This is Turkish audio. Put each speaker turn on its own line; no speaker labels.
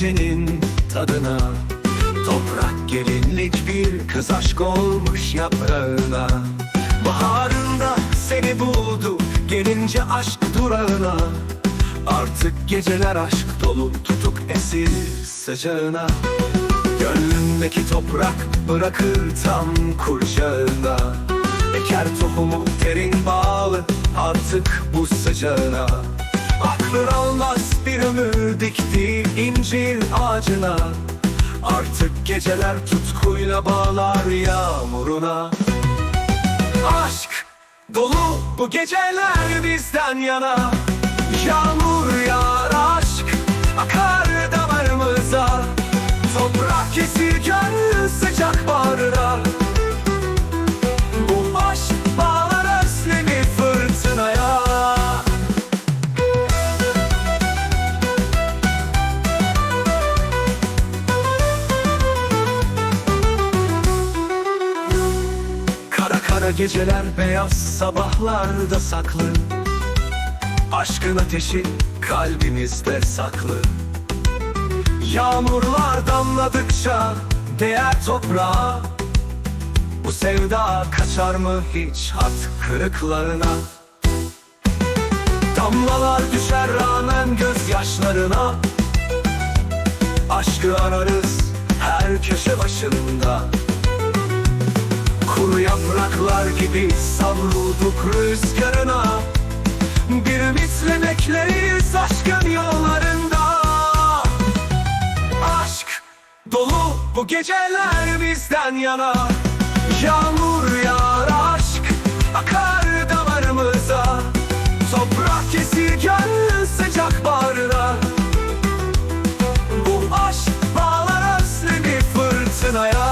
gecenin tadına. Toprak gelinlik bir kız aşk olmuş yaprağına. Baharında seni buldu gelince aşk durağına. Artık geceler aşk dolu tutuk esir sıcağına. Gönlündeki toprak bırakır tam kurcağına Eker tohumu derin bağlı artık bu sıcağına Aklın almaz bir ömür dikti incir ağacına. Artık geceler tutkuyla bağlar yağmuruna. Aşk dolu bu geceler bizden yana. Yağmur Kara geceler beyaz sabahlarda saklı. Aşkın ateşi kalbimizde saklı. Yağmurlar damladıkça değer toprağa. Bu sevda kaçar mı hiç hat kırıklarına? Damlalar düşer rağmen gözyaşlarına. Aşkı ararız her köşe başında Kanatlar gibi savrulduk rüzgarına. Bir ümitle bekleyiz aşkın yollarında. Aşk dolu bu geceler bizden yana. Yağmur yağar aşk akar damarımıza. Toprak esirgen sıcak bağrına. Bu aşk bağlar özlemi fırtınaya.